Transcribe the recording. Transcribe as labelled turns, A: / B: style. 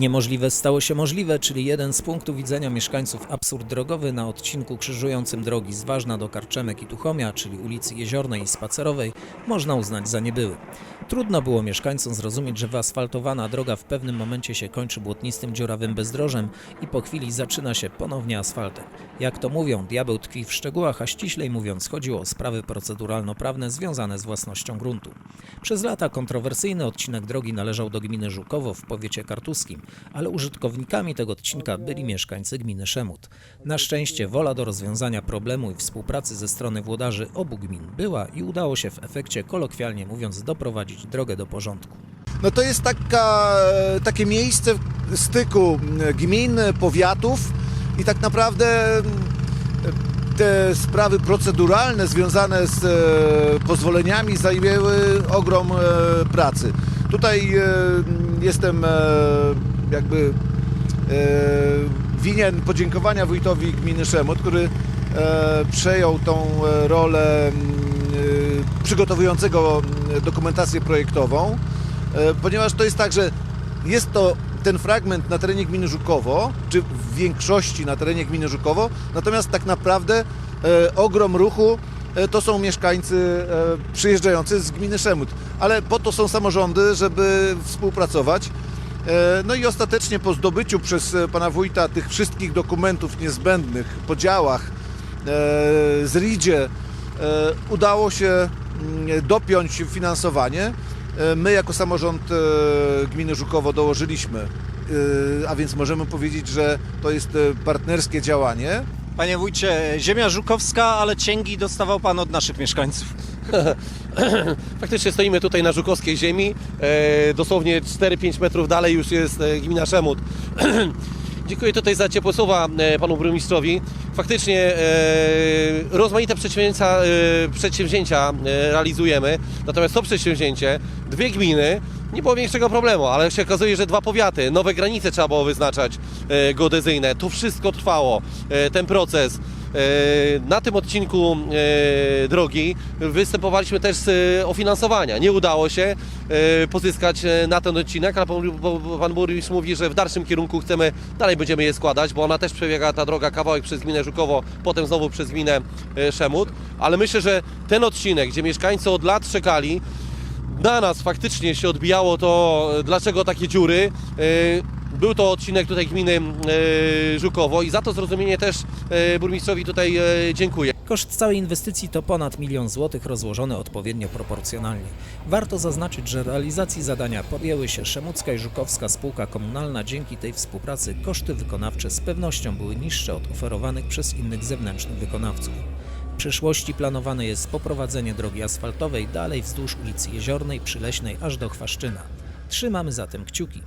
A: Niemożliwe stało się możliwe, czyli jeden z punktów widzenia mieszkańców absurd drogowy na odcinku krzyżującym drogi z Ważna do Karczemek i Tuchomia, czyli ulicy Jeziornej i Spacerowej, można uznać za niebyły. Trudno było mieszkańcom zrozumieć, że wyasfaltowana droga w pewnym momencie się kończy błotnistym dziurawym bezdrożem i po chwili zaczyna się ponownie asfaltem. Jak to mówią, diabeł tkwi w szczegółach, a ściślej mówiąc chodziło o sprawy proceduralno-prawne związane z własnością gruntu. Przez lata kontrowersyjny odcinek drogi należał do gminy Żukowo w powiecie kartuskim, ale użytkownikami tego odcinka byli mieszkańcy gminy Szemut. Na szczęście wola do rozwiązania problemu i współpracy ze strony włodarzy obu gmin była i udało się w efekcie, kolokwialnie mówiąc, doprowadzić drogę do porządku.
B: No to jest taka, takie miejsce styku gmin, powiatów i tak naprawdę mm, te sprawy proceduralne związane z e, pozwoleniami zajęły ogrom e, pracy. Tutaj e, jestem e, jakby e, winien podziękowania wójtowi gminy Szemot, który e, przejął tą e, rolę mm, przygotowującego mm, dokumentację projektową, ponieważ to jest tak, że jest to ten fragment na terenie gminy Żukowo, czy w większości na terenie gminy Żukowo, natomiast tak naprawdę ogrom ruchu to są mieszkańcy przyjeżdżający z gminy Szemut, ale po to są samorządy, żeby współpracować. E, No i ostatecznie po zdobyciu przez e, pana wójta tych wszystkich dokumentów niezbędnych, podziałach, e, z RIDzie udało się mm, dopiąć finansowanie. My jako samorząd gminy Żukowo dołożyliśmy, a więc możemy powiedzieć, że to jest partnerskie działanie.
C: Panie wójcie, ziemia żukowska, ale cięgi dostawał pan od naszych mieszkańców.
D: Faktycznie stoimy tutaj na żukowskiej ziemi. E, dosłownie 4-5 metrów dalej już jest e, gmina Szemut. Dziękuję tutaj za ciepłe słowa e, panu burmistrzowi. Faktycznie rozmaite przedsięwzięcia, przedsięwzięcia realizujemy. Natomiast to przedsięwzięcie, dwie gminy, nie było większego problemu, ale się okazuje, że dwa powiaty, nowe granice trzeba było wyznaczać geodezyjne. To wszystko trwało, ten proces. E, Na tym odcinku e, drogi występowaliśmy też e, o finansowania. Nie udało się pozyskać na ten odcinek, ale pan, burmistrz mówi, że w dalszym kierunku chcemy, dalej będziemy je składać, bo ona też przebiega ta droga kawałek przez gminę Żukowo, potem znowu przez gminę Szemut. Ale myślę, że ten odcinek, gdzie mieszkańcy od lat czekali, na nas faktycznie się odbijało to, dlaczego takie dziury. Był to odcinek tutaj gminy e, Żukowo i za to zrozumienie też e, burmistrzowi tutaj e, dziękuję.
A: Koszt całej inwestycji to ponad milion złotych rozłożony odpowiednio proporcjonalnie. Warto zaznaczyć, że realizacji zadania podjęły się Szemucka i Żukowska Spółka Komunalna. Dzięki tej współpracy koszty wykonawcze z pewnością były niższe od oferowanych przez innych zewnętrznych wykonawców. W przyszłości planowane jest poprowadzenie drogi asfaltowej dalej wzdłuż ulicy Jeziornej, Przyleśnej aż do Chwaszczyna. Trzymamy zatem kciuki.